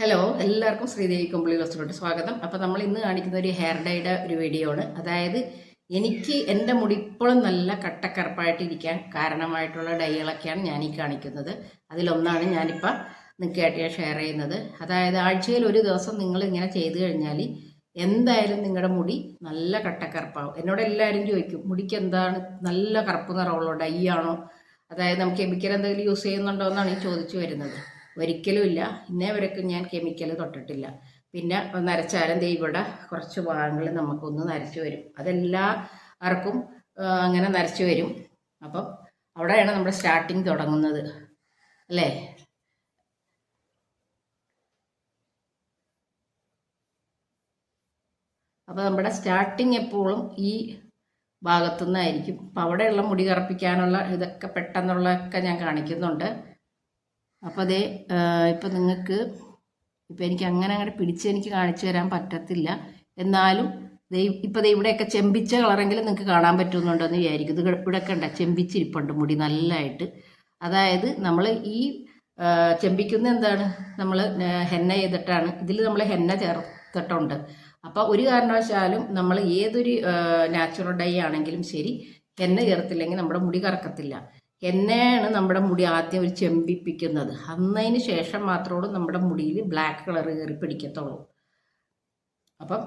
Hello എല്ലാവർക്കും ശ്രീദേവി കമ്പിളി വസ്തുലോട്ട് സ്വാഗതം. അപ്പോൾ നമ്മൾ ഇന്ന് കാണിക്കുന്ന ഒരു ഹെയർ ഡൈയുടെ ഒരു വീഡിയോ ആണ്. അതായത് എനിക്ക് എന്റെ മുടി ഇപ്പോഴും നല്ല കട്ടക്കറുപ്പായിട്ടിരിക്കാൻ കാരണമായിട്ടുള്ള ഡൈകളൊക്കെയാണ് ഞാൻ ഈ കാണിക്കുന്നത്. അതിലൊന്നാണ് ഞാനിപ്പോൾ നിൽക്കായിട്ട് ഷെയർ ചെയ്യുന്നത്. അതായത് ആഴ്ചയിൽ ഒരു ദിവസം നിങ്ങൾ ഇങ്ങനെ ചെയ്തു കഴിഞ്ഞാൽ എന്തായാലും നിങ്ങളുടെ മുടി നല്ല കട്ടക്കറുപ്പാവും. എന്നോട് എല്ലാവരും ചോദിക്കും മുടിക്ക് എന്താണ് നല്ല കറുപ്പ് നിറവുള്ളോ ഡൈ ആണോ? അതായത് നമുക്ക് കെമിക്കൽ എന്തെങ്കിലും യൂസ് ചെയ്യുന്നുണ്ടോ എന്നാണ് ഈ ചോദിച്ചു വരുന്നത്. ഒരിക്കലും ഇല്ല. ഇന്നേ വരെക്കും ഞാൻ കെമിക്കൽ തൊട്ടിട്ടില്ല. പിന്നെ നരച്ചാലും ദേ കുറച്ച് ഭാഗങ്ങൾ നമുക്കൊന്ന് നരച്ചു വരും. അതെല്ലാവർക്കും അങ്ങനെ നരച്ചു വരും. അപ്പം അവിടെയാണ് നമ്മുടെ സ്റ്റാർട്ടിങ് തുടങ്ങുന്നത്. അല്ലേ? അപ്പോൾ നമ്മുടെ സ്റ്റാർട്ടിങ് എപ്പോഴും ഈ ഭാഗത്തു നിന്നായിരിക്കും അപ്പം അവിടെയുള്ള മുടി കറുപ്പിക്കാനുള്ള ഇതൊക്കെ പെട്ടെന്നുള്ളതൊക്കെ ഞാൻ കാണിക്കുന്നുണ്ട്. അപ്പോൾ അതേ ഇപ്പം നിങ്ങൾക്ക് ഇപ്പം എനിക്ക് അങ്ങനെ അങ്ങനെ പിടിച്ച് എനിക്ക് കാണിച്ചു തരാൻ പറ്റത്തില്ല. എന്നാലും ഇപ്പം ഇവിടെയൊക്കെ ചെമ്പിച്ച കളറെങ്കിലും നിങ്ങൾക്ക് കാണാൻ പറ്റുന്നുണ്ടോ എന്ന് വിചാരിക്കും. ഇത് ഇവിടെയൊക്കെ ഉണ്ട് ചെമ്പിച്ചിരിപ്പുണ്ട് മുടി നല്ലതായിട്ട് അതായത് നമ്മൾ ഈ ചെമ്പിക്കുന്ന എന്താണ്? നമ്മൾ ഹെന്ന ചെയ്തിട്ടാണ്. ഇതിൽ നമ്മൾ ഹെന്ന ചേർത്തിട്ടുണ്ട്. അപ്പോൾ ഒരു കാരണവശാലും നമ്മൾ ഏതൊരു നാച്ചുറൽ ഡൈ ആണെങ്കിലും ശരി ഹെന്ന ചേർത്തില്ലെങ്കിൽ നമ്മുടെ മുടി കറക്കത്തില്ല. എന്നെയാണ് നമ്മുടെ മുടി ആദ്യം ഒരു ചെമ്പിപ്പിക്കുന്നത്. അന്നതിന് ശേഷം മാത്രമേ നമ്മുടെ മുടിയിൽ ബ്ലാക്ക് കളർ കയറി പിടിക്കത്തുള്ളൂ. അപ്പം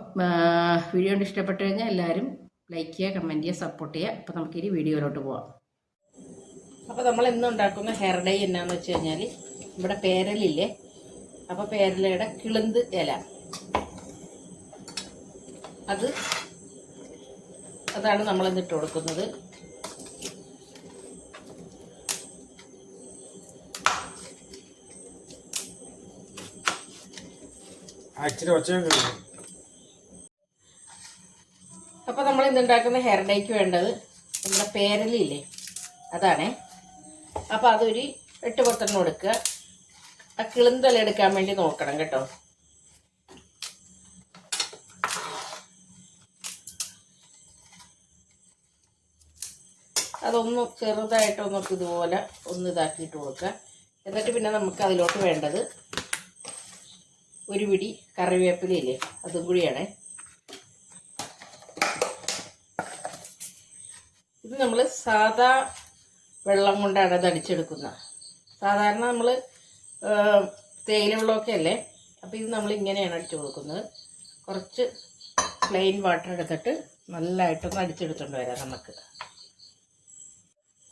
വീഡിയോ കൊണ്ട് ഇഷ്ടപ്പെട്ടു കഴിഞ്ഞാൽ എല്ലാവരും ലൈക്ക് ചെയ്യുക കമന്റ് ചെയ്യുക സപ്പോർട്ട് ചെയ്യുക. അപ്പം നമുക്കിനി വീഡിയോയിലോട്ട് പോവാം. അപ്പോൾ നമ്മൾ ഇന്ന് ഉണ്ടാക്കുന്ന ഹെയർ ഡൈ എന്നാന്ന് വെച്ച് കഴിഞ്ഞാൽ ഇവിടെ പേരലില്ലേ? അപ്പോൾ പേരലയുടെ കിളുന്ത് ഇല. അത് അതാണ് നമ്മൾ ഇന്നിട്ട് കൊടുക്കുന്നത്. ഇച്ചിരി ഒച്ചയും അപ്പോൾ നമ്മൾ ഇന്ന് ഉണ്ടാക്കുന്ന ഹെയർ ഡൈക്ക് വേണ്ടത് നമ്മുടെ പേരലില്ലേ അതാണേ. അപ്പോൾ അതൊരു എട്ട് പത്തെണ്ണം എടുക്കുക. ആ കിളിന്തല എടുക്കാൻ വേണ്ടി നോക്കണം കേട്ടോ. അതൊന്ന് ചെറുതായിട്ടൊന്നൊക്കെ ഇതുപോലെ ഒന്ന് ഇതാക്കിയിട്ട് കൊടുക്കുക. എന്നിട്ട് പിന്നെ നമുക്ക് അതിലോട്ട് വേണ്ടത് ഒരു പിടി കറിവേപ്പിലയില്ലേ അതും കൂടിയാണേ. ഇത് നമ്മൾ സാദാ വെള്ളം കൊണ്ടാണ് അത് അടിച്ചെടുക്കുന്നത്. സാധാരണ നമ്മൾ തേയില വെള്ളമൊക്കെ അല്ലേ അപ്പോൾ ഇത് നമ്മൾ ഇങ്ങനെയാണ് അടിച്ചു കൊടുക്കുന്നത്. കുറച്ച് പ്ലെയിൻ വാട്ടർ എടുത്തിട്ട് നല്ലതായിട്ടൊന്ന് അടിച്ചെടുത്തോണ്ട് വരാം നമുക്ക്.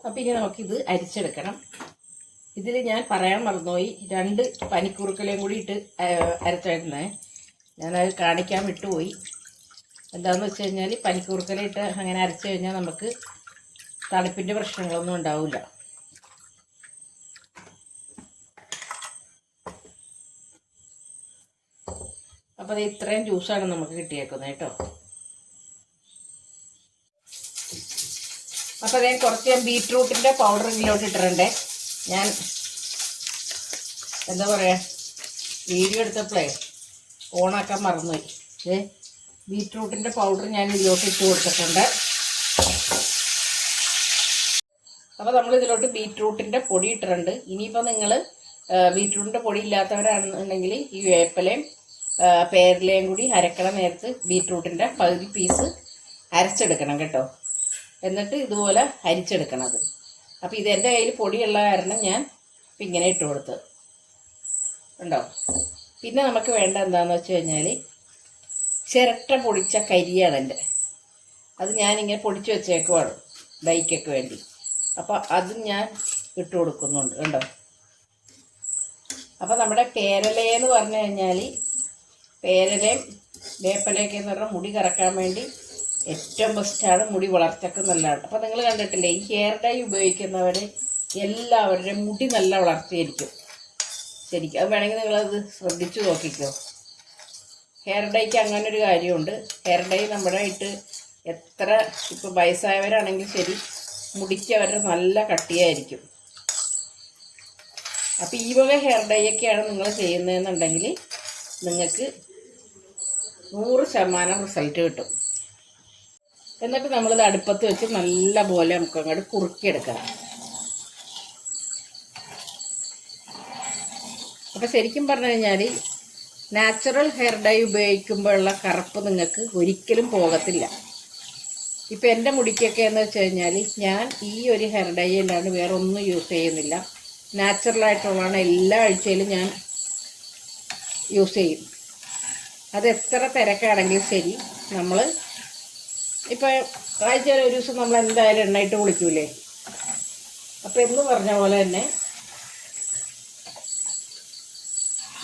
അപ്പോൾ ഇനി നമുക്കിത് അരിച്ചെടുക്കണം. ഇതിൽ ഞാൻ പറയാൻ മറന്നുപോയി രണ്ട് പനിക്കുറുക്കലയും കൂടി ഇട്ട് അരച്ചായിരുന്നേ. ഞാനത് കാണിക്കാൻ വിട്ടുപോയി. എന്താണെന്ന് വെച്ച് കഴിഞ്ഞാൽ പനിക്കൂർക്കലിട്ട് അങ്ങനെ അരച്ച് കഴിഞ്ഞാൽ നമുക്ക് തണുപ്പിന്റെ പ്രശ്നങ്ങളൊന്നും ഉണ്ടാവില്ല അപ്പോൾ അത് ഇത്രയും ജ്യൂസാണ് നമുക്ക് കിട്ടിയേക്കുന്നത് കേട്ടോ. അപ്പോൾ അതേ കുറച്ച് ഞാൻ ബീറ്റ്റൂട്ടിന്റെ പൗഡർ ഇതിലോട്ട് ഇട്ടിട്ടുണ്ടേ. ഞാൻ എന്താ പറയുക വീഡിയോ എടുത്തപ്പോഴേ ഓണാക്കാൻ മറന്നുപോയി. ഏ ബീട്രൂട്ടിന്റെ പൗഡർ ഞാൻ ഇതിലോട്ട് ഇട്ട് കൊടുത്തിട്ടുണ്ട്. അപ്പോൾ നമ്മൾ ഇതിലോട്ട് ബീട്രൂട്ടിന്റെ പൊടി ഇട്ടിട്ടുണ്ട്. ഇനിയിപ്പോൾ നിങ്ങൾ ബീട്രൂട്ടിന്റെ പൊടി ഇല്ലാത്തവരാണെന്നുണ്ടെങ്കിൽ ഈ വേപ്പലയും പേരലയും കൂടി അരക്കണ നേരത്ത് ബീട്രൂട്ടിന്റെ പകുതി പീസ് അരച്ചെടുക്കണം കേട്ടോ. എന്നിട്ട് ഇതുപോലെ അരിച്ചെടുക്കണം അത് അപ്പോൾ ഇത് എന്റെ കയ്യിൽ പൊടിയുള്ള കാരണം ഞാൻ ഇങ്ങനെ ഇട്ട് കൊടുത്തത് ഉണ്ടോ പിന്നെ നമുക്ക് വേണ്ട എന്താണെന്ന് വെച്ച് കഴിഞ്ഞാൽ ചിരട്ട പൊടിച്ച കരിയാണ് എന്റെ അത് ഞാനിങ്ങനെ പൊടിച്ച് വെച്ചേക്കുവാണ് ഡൈക്കൊക്കെ വേണ്ടി. അപ്പോൾ അത് ഞാൻ ഇട്ട് കൊടുക്കുന്നുണ്ട്. കണ്ടോ? അപ്പോൾ നമ്മുടെ പേരലയെന്ന് പറഞ്ഞു കഴിഞ്ഞാൽ പേരലയും വേപ്പലയൊക്കെ എന്ന് പറഞ്ഞാൽ മുടി കറക്കാൻ വേണ്ടി ഏറ്റവും ബെസ്റ്റാണ് മുടി വളർച്ചയ്ക്ക് നല്ലതാണ്. അപ്പോൾ നിങ്ങൾ കണ്ടിട്ടില്ലേ ഈ ഹെയർ ഡൈ ഉപയോഗിക്കുന്നവർ എല്ലാവരുടെയും മുടി നല്ല വളർച്ചയായിരിക്കും. ശരിക്കും അത് വേണമെങ്കിൽ നിങ്ങളത് ശ്രദ്ധിച്ചു നോക്കിക്കോ. ഹെയർ ഡൈക്ക് അങ്ങനെ ഒരു കാര്യമുണ്ട്. ഹെയർ ഡൈ നമ്മുടെ ഇട്ട് എത്ര ഇപ്പോൾ വയസ്സായവരാണെങ്കിൽ ശരി മുടിക്ക് അവരുടെ നല്ല കട്ടിയായിരിക്കും. അപ്പോൾ ഈ വക ഹെയർ ഡൈ ഒക്കെയാണ് നിങ്ങൾ ചെയ്യുന്നതെന്നുണ്ടെങ്കിൽ നിങ്ങൾക്ക് നൂറ് ശതമാനം റിസൾട്ട് കിട്ടും. എന്നിട്ട് നമ്മളിത് അടുപ്പത്ത് വെച്ച് നല്ല പോലെ നമുക്ക് അങ്ങോട്ട് കുറുക്കിയെടുക്കണം. അപ്പോൾ ശരിക്കും പറഞ്ഞു കഴിഞ്ഞാൽ നാച്ചുറൽ ഹെയർ ഡൈ ഉപയോഗിക്കുമ്പോഴുള്ള കറുപ്പ് നിങ്ങൾക്ക് ഒരിക്കലും പോകത്തില്ല. ഇപ്പൊ എന്റെ മുടിക്കൊക്കെ എന്ന് വെച്ച് കഴിഞ്ഞാൽ ഞാൻ ഈ ഒരു ഹെയർ ഡൈ അല്ലാണ്ട് വേറെ ഒന്നും യൂസ് ചെയ്യുന്നില്ല. നാച്ചുറലായിട്ടുള്ളതാണ് എല്ലാ ആഴ്ചയിലും ഞാൻ യൂസ് ചെയ്യും. അത് എത്ര തിരക്കാണെങ്കിലും ശരി നമ്മൾ ഇപ്പം ആഴ്ചയിൽ ഒരു ദിവസം നമ്മൾ എന്തായാലും എണ്ണയിട്ട് കുളിക്കൂലേ? അപ്പം എന്ന് പറഞ്ഞ പോലെ തന്നെ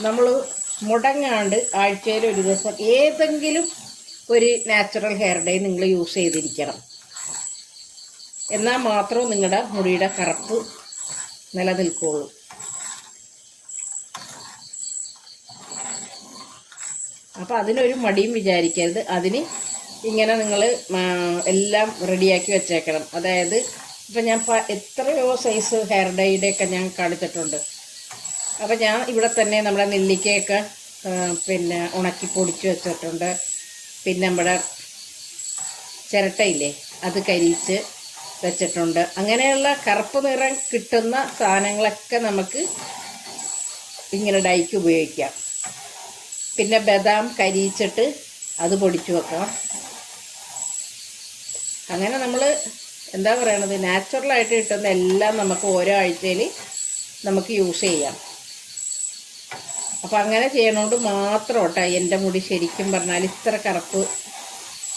നമ്മൾ മുടങ്ങാണ്ട് ആഴ്ചയിൽ ഒരു ദിവസം ഏതെങ്കിലും ഒരു നാച്ചുറൽ ഹെയർ ഡേ നിങ്ങൾ യൂസ് ചെയ്തിരിക്കണം. എന്നാൽ മാത്രമേ നിങ്ങളുടെ മുടിയുടെ കറുപ്പ് നിലനിൽക്കുകയുള്ളൂ അപ്പോൾ അതിനൊരു മടിയും വിചാരിക്കരുത്. അതിന് ഇങ്ങനെ നിങ്ങൾ എല്ലാം റെഡിയാക്കി വെച്ചേക്കണം. അതായത് ഇപ്പം ഞാൻ എത്രയോ സൈസ് ഹെയർ ഡൈയുടെ ഒക്കെ ഞാൻ കാണിച്ചിട്ടുണ്ട്. അപ്പം ഞാൻ ഇവിടെ തന്നെ നമ്മുടെ നെല്ലിക്കയൊക്കെ പിന്നെ ഉണക്കി പൊടിച്ച് വെച്ചിട്ടുണ്ട്. പിന്നെ നമ്മുടെ ചിരട്ടയില്ലേ അത് കരിച്ച് വെച്ചിട്ടുണ്ട്. അങ്ങനെയുള്ള കറുപ്പ് നിറം കിട്ടുന്ന സാധനങ്ങളൊക്കെ നമുക്ക് ഇങ്ങനെ ഡൈക്ക് ഉപയോഗിക്കാം. പിന്നെ ബദാം കരിയിച്ചിട്ട് അത് പൊടിച്ചു വെക്കാം. അങ്ങനെ നമ്മൾ എന്താ പറയണത്? നാച്ചുറലായിട്ട് കിട്ടുന്ന എല്ലാം നമുക്ക് ഓരോ ആഴ്ചയിൽ നമുക്ക് യൂസ് ചെയ്യാം. അപ്പം അങ്ങനെ ചെയ്യണോണ്ട് മാത്രം കേട്ടോ എന്റെ മുടി ശരിക്കും പറഞ്ഞാൽ ഇത്ര കറുപ്പ്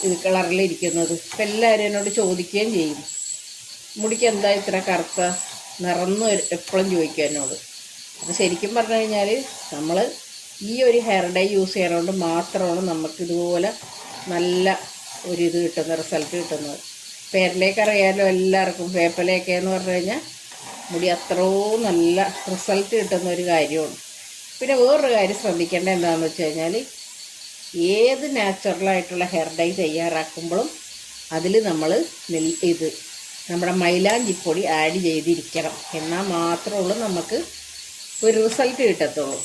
ഇത് കളറിലിരിക്കുന്നത് ഇപ്പം എല്ലാവരും എന്നോട് ചോദിക്കുകയും ചെയ്യും. മുടിക്ക് എന്താ ഇത്ര കറുത്ത നിറന്ന് എപ്പോഴും ചോദിക്കും എന്നോട്. അപ്പോൾ ശരിക്കും പറഞ്ഞു കഴിഞ്ഞാൽ നമ്മൾ ഈ ഒരു ഹെയർ ഡൈ യൂസ് ചെയ്യണോണ്ട് മാത്രമാണ് നമുക്ക് ഇതുപോലെ നല്ല ഒരു കിട്ടുന്ന റിസൾട്ട് കിട്ടുന്നത്. പേരിലേക്ക് അറിയാലോ എല്ലാവർക്കും വേപ്പിലയൊക്കെ എന്ന് പറഞ്ഞു കഴിഞ്ഞാൽ മുടി അത്രയും നല്ല റിസൾട്ട് കിട്ടുന്ന ഒരു കാര്യമാണ്. പിന്നെ വേറൊരു കാര്യം ശ്രദ്ധിക്കേണ്ട എന്താണെന്ന് വെച്ച് കഴിഞ്ഞാൽ ഏത് നാച്ചുറലായിട്ടുള്ള ഹെയർ ഡൈ തയ്യാറാക്കുമ്പോഴും അതിൽ നമ്മൾ നെൽ ഇത് നമ്മുടെ മൈലാഞ്ചിപ്പൊടി ആഡ് ചെയ്തിരിക്കണം. എന്നാൽ മാത്രമേ ഉള്ളൂ നമുക്ക് ഒരു റിസൾട്ട് കിട്ടത്തുള്ളൂ.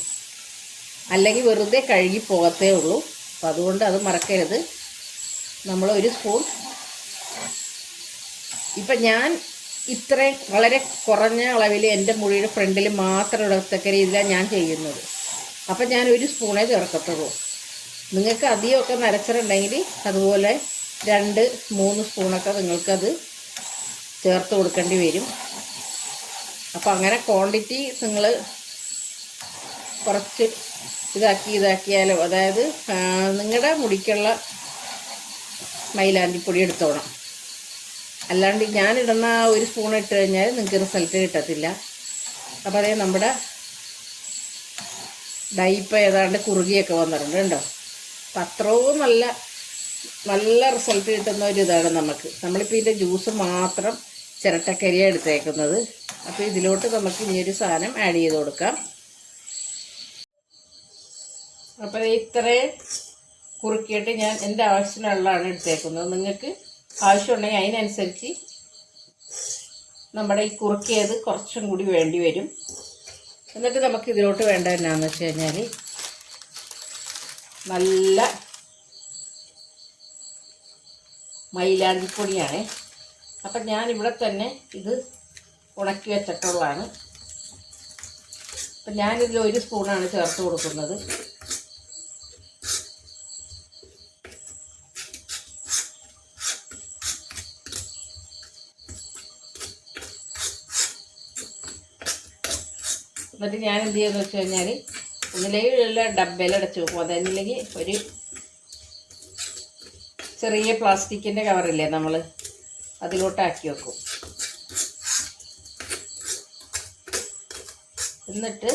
അല്ലെങ്കിൽ വെറുതെ കഴുകി പോകത്തേ ഉള്ളൂ. അപ്പം അതുകൊണ്ട് അത് മറക്കരുത്. നമ്മൾ ഒരു സ്പൂൺ. ഇപ്പം ഞാൻ ഇത്രയും വളരെ കുറഞ്ഞ അളവിൽ എന്റെ മുഴിയുടെ ഫ്രണ്ടിൽ മാത്രം ഇടത്തക്ക രീതിയിലാണ് ഞാൻ ചെയ്യുന്നത്. അപ്പം ഞാൻ ഒരു സ്പൂണേ ചേർക്കത്തുള്ളൂ. നിങ്ങൾക്ക് അധികമൊക്കെ നരച്ചിട്ടുണ്ടെങ്കിൽ അതുപോലെ രണ്ട് മൂന്ന് സ്പൂണൊക്കെ നിങ്ങൾക്കത് ചേർത്ത് കൊടുക്കേണ്ടി വരും. അപ്പം അങ്ങനെ ക്വാണ്ടിറ്റി നിങ്ങൾ കുറച്ച് ഇതാക്കി ഇതാക്കിയാലോ അതായത് നിങ്ങളുടെ മുടിക്കുള്ള മൈലാഞ്ചിപ്പൊടി എടുത്തോണം. അല്ലാണ്ട് ഞാനിടുന്ന ഒരു സ്പൂൺ ഇട്ട് കഴിഞ്ഞാൽ നിങ്ങൾക്ക് റിസൾട്ട് കിട്ടത്തില്ല. അപ്പോൾ അതേ നമ്മുടെ ഡൈപ്പ് ഏതാണ്ട് കുറുകിയൊക്കെ വന്നിട്ടുണ്ട് കേട്ടോ അപ്പം നല്ല നല്ല റിസൾട്ട് കിട്ടുന്ന ഒരു ഇതാണ് നമുക്ക്. നമ്മളിപ്പോൾ ഇതിന്റെ ജ്യൂസ് മാത്രം ചിരട്ടക്കരിയാണ് എടുത്തേക്കുന്നത്. അപ്പോൾ ഇതിലോട്ട് നമുക്ക് ഇനി ഒരു സാധനം ആഡ് ചെയ്ത് കൊടുക്കാം. അപ്പോൾ ഇത്രയും കുറുക്കിയിട്ട് ഞാൻ എന്റെ ആവശ്യത്തിനുള്ളതാണ് എടുത്തേക്കുന്നത്. നിങ്ങൾക്ക് ആവശ്യമുണ്ടെങ്കിൽ അതിനനുസരിച്ച് നമ്മുടെ ഈ കുറുക്കിയത് കുറച്ചും കൂടി വേണ്ടി വരും. എന്നിട്ട് നമുക്ക് ഇതിലോട്ട് വേണ്ട എന്നാന്ന് വെച്ച് കഴിഞ്ഞാൽ നല്ല മൈലാഞ്ചിപ്പൊടിയാണ് അപ്പം ഞാൻ ഇവിടെ തന്നെ ഇത് ഉണക്കി വെച്ചിട്ടുള്ളതാണ്. അപ്പം ഞാനിതിൽ ഒരു സ്പൂണാണ് ചേർത്ത് കൊടുക്കുന്നത്. എന്നിട്ട് ഞാൻ എന്ത് ചെയ്യുമെന്ന് വെച്ച് കഴിഞ്ഞാൽ ഒന്നിലേക്കുള്ള ഡബ്ബയിൽ അടച്ച് വെക്കും. അതല്ലെങ്കിൽ ഒരു ചെറിയ പ്ലാസ്റ്റിക്കിന്റെ കവറില്ലേ നമ്മൾ അതിലോട്ടാക്കി വെക്കും. എന്നിട്ട്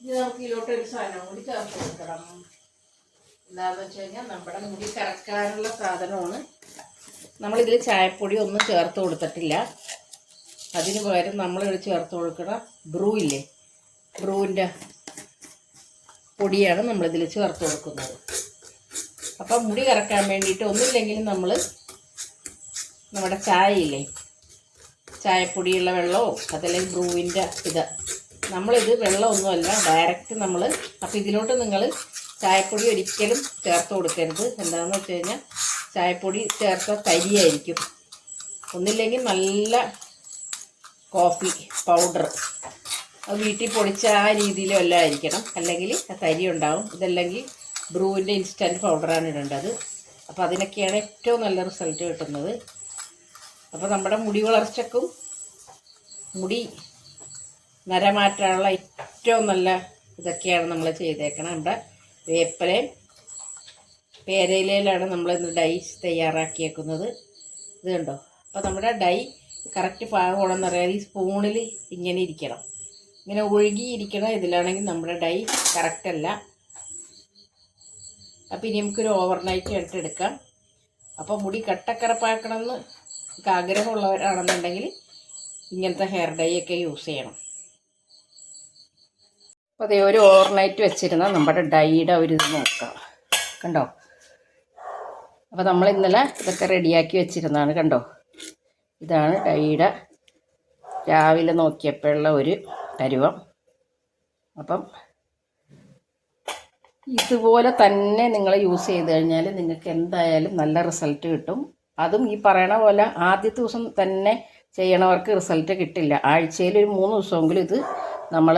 ഇത് നമുക്ക് ഇതിലോട്ടൊരു സാധനം കൂടി ചേർത്ത് കൊടുക്കണം. എന്താണെന്ന് വെച്ച് കഴിഞ്ഞാൽ നമ്മുടെ മുടി കറക്കാനുള്ള സാധനമാണ്. നമ്മളിതിൽ ചായപ്പൊടി ഒന്നും ചേർത്ത് കൊടുത്തിട്ടില്ല. അതിന് പകരം നമ്മളിവിടെ ചേർത്ത് കൊടുക്കണ ബ്രൂ ഇല്ലേ? ബ്രൂവിന്റെ പൊടിയാണ് നമ്മളിതിൽ ചേർത്ത് കൊടുക്കുന്നത്. അപ്പം മുടി കറക്കാൻ വേണ്ടിയിട്ട് ഒന്നുമില്ലെങ്കിലും നമ്മൾ നമ്മുടെ ചായ ഇല്ലേ ചായപ്പൊടിയുള്ള വെള്ളമോ അതല്ലെങ്കിൽ ബ്രൂവിന്റെ ഇത്. നമ്മളിത് വെള്ളമൊന്നുമല്ല ഡയറക്റ്റ് നമ്മൾ അപ്പോൾ ഇതിലോട്ട് നിങ്ങൾ ചായപ്പൊടി ഒരിക്കലും ചേർത്ത് കൊടുക്കരുത്. എന്താണെന്ന് വെച്ച് കഴിഞ്ഞാൽ ചായപ്പൊടി ചേർത്ത തരിയായിരിക്കും. ഒന്നില്ലെങ്കിൽ നല്ല കോഫി പൗഡർ അത് വീട്ടിൽ പൊടിച്ച ആ രീതിയിലും എല്ലാം ആയിരിക്കണം. അല്ലെങ്കിൽ തരി ഉണ്ടാവും. ഇതല്ലെങ്കിൽ ബ്രൂവിന്റെ ഇൻസ്റ്റന്റ് പൗഡറാണ് ഇടേണ്ടത്. അപ്പോൾ അതിനൊക്കെയാണ് ഏറ്റവും നല്ല റിസൾട്ട് കിട്ടുന്നത്. അപ്പോൾ നമ്മുടെ മുടി വളർച്ചക്കും മുടി നരമാറ്റാനുള്ള ഏറ്റവും നല്ല ഇതൊക്കെയാണ് നമ്മൾ ചെയ്തേക്കണം. നമ്മുടെ വേപ്പലയും പേരയിലയിലാണ് നമ്മൾ ഇന്ന് ഡൈ തയ്യാറാക്കിയേക്കുന്നത്. ഇത് കണ്ടോ? അപ്പോൾ നമ്മുടെ ഡൈ കറക്റ്റ് പാകമാണെന്ന് അറിയാതെ ഈ സ്പൂണിൽ ഇങ്ങനെ ഇരിക്കണം. ഇങ്ങനെ ഒഴുകിയിരിക്കണം ഇതിലാണെങ്കിൽ നമ്മുടെ ഡൈ കറക്റ്റ് അല്ല. അപ്പോൾ ഇനി നമുക്കൊരു ഓവർനൈറ്റ് ആയിട്ട് എടുക്കാം. അപ്പോൾ മുടി കട്ടക്കറപ്പാക്കണമെന്ന് ആഗ്രഹമുള്ളവരാണെന്നുണ്ടെങ്കിൽ ഇങ്ങനത്തെ ഹെയർ ഡൈ ഒക്കെ യൂസ് ചെയ്യണം. അപ്പോൾ അതേ ഒരു ഓവർനൈറ്റ് വെച്ചിരുന്ന നമ്മുടെ ഡൈയുടെ ഒരു ഇത് നോക്കാം. കണ്ടോ? അപ്പോൾ നമ്മൾ ഇന്നലെ ഇതൊക്കെ റെഡിയാക്കി വെച്ചിരുന്നതാണ് കണ്ടോ? ഇതാണ് ഡൈയുടെ രാവിലെ നോക്കിയപ്പോഴുള്ള ഒരു പരുവം. അപ്പം ഇതുപോലെ തന്നെ നിങ്ങൾ യൂസ് ചെയ്ത് കഴിഞ്ഞാൽ നിങ്ങൾക്ക് എന്തായാലും നല്ല റിസൾട്ട് കിട്ടും. അതും ഈ പറയണ പോലെ ആദ്യത്തെ ദിവസം തന്നെ ചെയ്യണവർക്ക് റിസൾട്ട് കിട്ടില്ല. ആഴ്ചയിൽ ഒരു മൂന്ന് ദിവസമെങ്കിലും ഇത് നമ്മൾ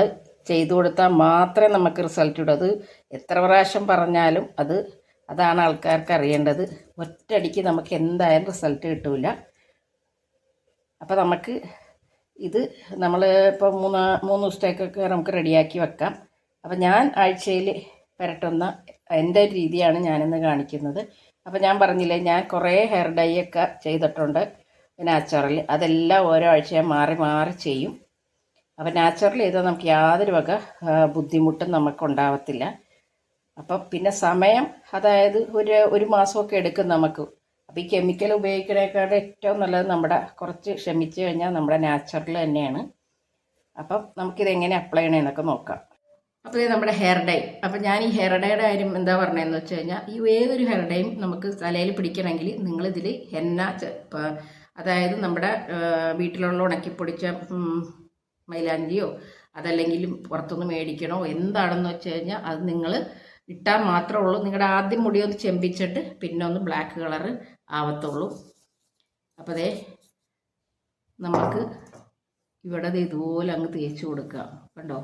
ചെയ്തു കൊടുത്താൽ മാത്രമേ നമുക്ക് റിസൾട്ട് ഇടൂ അത് എത്ര പ്രാവശ്യം പറഞ്ഞാലും അത് അതാണ് ആൾക്കാർക്ക് അറിയേണ്ടത്. ഒറ്റയടിക്ക് നമുക്ക് എന്തായാലും റിസൾട്ട് കിട്ടില്ല അപ്പോൾ നമുക്ക് ഇത് നമ്മൾ ഇപ്പോൾ മൂന്ന് മൂന്ന് ദിവസത്തേക്കൊക്കെ നമുക്ക് റെഡിയാക്കി വെക്കാം. അപ്പോൾ ഞാൻ ആഴ്ചയിൽ പുരട്ടുന്ന എന്റെ ഒരു രീതിയാണ് ഞാനിന്ന് കാണിക്കുന്നത്. അപ്പോൾ ഞാൻ പറഞ്ഞില്ലേ ഞാൻ കുറേ ഹെയർ ഡൈ ഒക്കെ ചെയ്തിട്ടുണ്ട്. നാച്ചുറൽ അതെല്ലാം ഓരോ ആഴ്ചയും മാറി മാറി ചെയ്യും. അപ്പോൾ നാച്ചുറൽ ചെയ്താൽ നമുക്ക് യാതൊരു വക ബുദ്ധിമുട്ടും നമുക്ക് ഉണ്ടാവത്തില്ല അപ്പം പിന്നെ സമയം അതായത് ഒരു ഒരു മാസമൊക്കെ എടുക്കും നമുക്ക്. അപ്പോൾ ഈ കെമിക്കൽ ഉപയോഗിക്കണേക്കാളും ഏറ്റവും നല്ലത് നമ്മുടെ കുറച്ച് ക്ഷമിച്ച് കഴിഞ്ഞാൽ നമ്മുടെ നാച്ചുറൽ തന്നെയാണ്. അപ്പം നമുക്കിത് എങ്ങനെ അപ്ലൈ ചെയ്യണമെന്നൊക്കെ നോക്കാം. അപ്പോൾ ഇത് നമ്മുടെ ഹെയർ ഡൈ അപ്പോൾ ഞാൻ ഈ ഹെയർ ഡൈയുടെ കാര്യം എന്താ പറഞ്ഞതെന്ന് വെച്ച് കഴിഞ്ഞാൽ ഈ ഏതൊരു ഹെയർ ഡൈയും നമുക്ക് തലയിൽ പിടിക്കണമെങ്കിൽ നിങ്ങളിതിൽ ഹെന്ന അതായത് നമ്മുടെ വീട്ടിലുള്ള ഉണക്കിപ്പൊടിച്ച മൈലാഞ്ചിയോ അതല്ലെങ്കിൽ പുറത്തുനിന്ന് മേടിക്കണോ എന്താണെന്ന് വെച്ച് കഴിഞ്ഞാൽ അത് നിങ്ങൾ ഇട്ടാൽ മാത്രമേ ഉള്ളൂ. നിങ്ങളുടെ ആദ്യം മുടി ഒന്ന് ചെമ്പിച്ചിട്ട് പിന്നെ ഒന്ന് ബ്ലാക്ക് കളറ് ആവത്തുള്ളൂ. അപ്പോൾ അതേ നമുക്ക് ഇവിടെ ഇതുപോലെ അങ്ങ് തേച്ച് കൊടുക്കാം കണ്ടോ?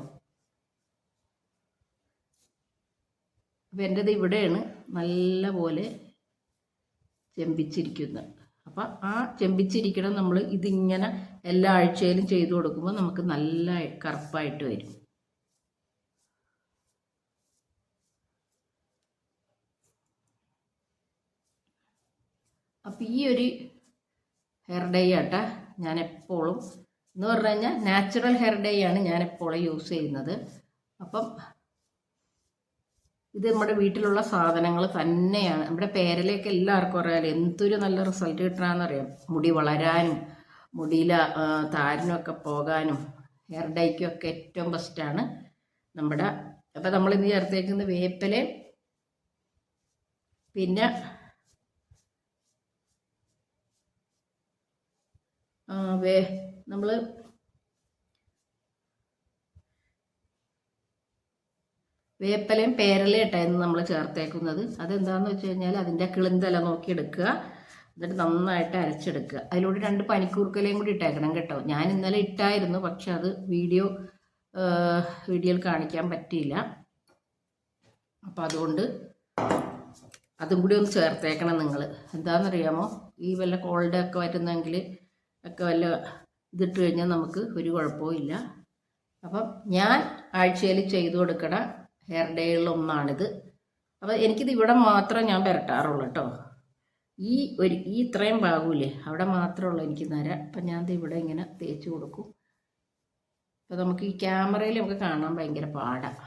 അപ്പം എന്റെത് ഇവിടെയാണ് നല്ല പോലെ ചെമ്പിച്ചിരിക്കുന്നത്. അപ്പം ആ ചെമ്പിച്ചിരിക്കണം നമ്മൾ ഇതിങ്ങനെ എല്ലാ ആഴ്ചയിലും ചെയ്തു കൊടുക്കുമ്പോൾ നമുക്ക് നല്ല കറുപ്പായിട്ട് വരും. അപ്പം ഈ ഒരു ഹെയർ ഡൈ ആട്ട ഞാൻ എപ്പോഴും എന്ന് പറഞ്ഞു കഴിഞ്ഞാൽ നാച്ചുറൽ ഹെയർ ഡൈ ആണ് ഞാൻ എപ്പോഴും യൂസ് ചെയ്യുന്നത്. അപ്പം ഇത് നമ്മുടെ വീട്ടിലുള്ള സാധനങ്ങൾ തന്നെയാണ്. നമ്മുടെ പേരലയൊക്കെ എല്ലാവർക്കും അറിയാലോ എന്തൊരു നല്ല റിസൾട്ട് കിട്ടണമെന്നറിയാം മുടി വളരാനും മുടിയില താരനൊക്കെ പോകാനും ഹെയർ ഡൈക്കും ഒക്കെ ഏറ്റവും ബെസ്റ്റാണ് നമ്മുടെ അപ്പം നമ്മൾ ഇന്ന് ചേർത്തേക്കുന്ന വേപ്പില പിന്നെ വേ നമ്മൾ വേപ്പലയും പേരലയും ഇട്ടായിരുന്നു നമ്മൾ ചേർത്തേക്കുന്നത്. അതെന്താണെന്ന് വെച്ച് കഴിഞ്ഞാൽ അതിന്റെ കിളിന്തല നോക്കി എടുക്കുക എന്നിട്ട് നന്നായിട്ട് അരച്ചെടുക്കുക. അതിലൂടെ രണ്ട് പനിക്കൂർക്കലയും കൂടി ഇട്ടേക്കണം കേട്ടോ. ഞാൻ ഇന്നലെ ഇട്ടായിരുന്നു പക്ഷെ അത് വീഡിയോ വീഡിയോയിൽ കാണിക്കാൻ പറ്റിയില്ല. അപ്പം അതുകൊണ്ട് അതും കൂടി ഒന്ന് ചേർത്തേക്കണം നിങ്ങൾ എന്താണെന്നറിയാമോ ഈ വല്ല കോൾഡ് ഒക്കെ വരുന്നെങ്കിൽ ഒക്കെ വല്ല ഇതിട്ട് കഴിഞ്ഞാൽ നമുക്ക് ഒരു കുഴപ്പവും ഇല്ല. അപ്പം ഞാൻ ആഴ്ചയിൽ ചെയ്തു കൊടുക്കണ ഹെയർ ഡേകളിലൊന്നാണിത് അപ്പോൾ എനിക്കിത് ഇവിടെ മാത്രം ഞാൻ പുരട്ടാറുള്ളൂ കേട്ടോ. ഈ ഒരു ഈ ഇത്രയും ഭാഗമില്ലേ അവിടെ മാത്രമുള്ളൂ എനിക്ക് നര. അപ്പം ഞാൻ ഇവിടെ ഇങ്ങനെ തേച്ച് കൊടുക്കും. അപ്പോൾ നമുക്ക് ഈ ക്യാമറയിൽ നമുക്ക് കാണാൻ ഭയങ്കര പാടാണ്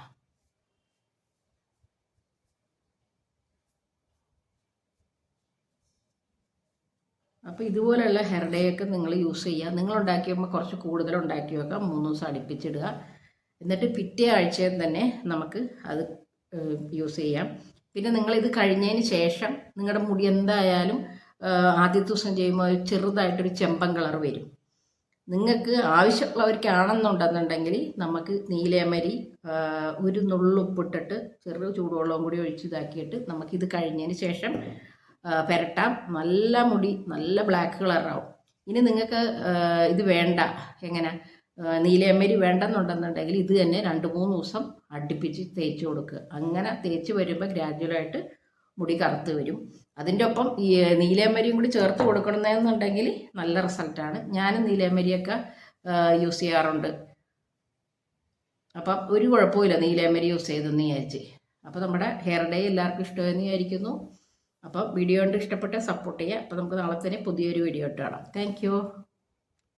അപ്പോൾ ഇതുപോലെയുള്ള ഹെയർ ഡേ ഒക്കെ നിങ്ങൾ യൂസ് ചെയ്യുക നിങ്ങൾ ഉണ്ടാക്കി വെക്കുമ്പോൾ കുറച്ച് കൂടുതൽ ഉണ്ടാക്കി വെക്കാം. മൂന്ന് ദിവസം അടുപ്പിച്ചിടുക. എന്നിട്ട് പിറ്റേ ആഴ്ചയും തന്നെ നമുക്ക് അത് യൂസ് ചെയ്യാം. പിന്നെ നിങ്ങൾ ഇത് കഴിഞ്ഞതിന് ശേഷം നിങ്ങളുടെ മുടി എന്തായാലും ആദ്യത്തെ ദിവസം ചെയ്യുമ്പോൾ ചെറുതായിട്ടൊരു ചെമ്പൻ കളർ വരും. നിങ്ങൾക്ക് ആവശ്യമുള്ളവർക്കാണെന്നുണ്ടെന്നുണ്ടെങ്കിൽ നമുക്ക് നീലയമരി ഒരു നുള്ളുപ്പിട്ടിട്ട് ചെറു ചൂടുവെള്ളവും കൂടി ഒഴിച്ച് ഇതാക്കിയിട്ട് നമുക്കിത് കഴിഞ്ഞതിന് ശേഷം പുരട്ടാം. നല്ല മുടി നല്ല ബ്ലാക്ക് കളറാവും. ഇനി നിങ്ങൾക്ക് ഇത് വേണ്ട. എങ്ങനെ? നീലയമരി വേണ്ടെന്നുണ്ടെന്നുണ്ടെങ്കിൽ ഇത് തന്നെ രണ്ട് മൂന്ന് ദിവസം അടുപ്പിച്ച് തേച്ച് കൊടുക്കുക. അങ്ങനെ തേച്ച് വരുമ്പോൾ ഗ്രാജുവലായിട്ട് മുടി കറുത്ത് വരും. അതിന്റെ ഒപ്പം ഈ നീലയമരിയും കൂടി ചേർത്ത് കൊടുക്കണമെന്നുണ്ടെങ്കിൽ നല്ല റിസൾട്ടാണ്. ഞാനും നീലയമരിയൊക്കെ യൂസ് ചെയ്യാറുണ്ട്. അപ്പം ഒരു കുഴപ്പമില്ല നീലയമരി യൂസ് ചെയ്തെന്ന് വിചാരിച്ച്. അപ്പോൾ നമ്മുടെ ഹെയർ ഡേ എല്ലാവർക്കും ഇഷ്ടമെന്ന് വിചാരിക്കുന്നു. അപ്പോൾ വീഡിയോ കൊണ്ട് ഇഷ്ടപ്പെട്ട സപ്പോർട്ട് ചെയ്യുക. അപ്പോൾ നമുക്ക് നാളെ തന്നെ പുതിയൊരു വീഡിയോ ഇട്ട് കാണാം. താങ്ക്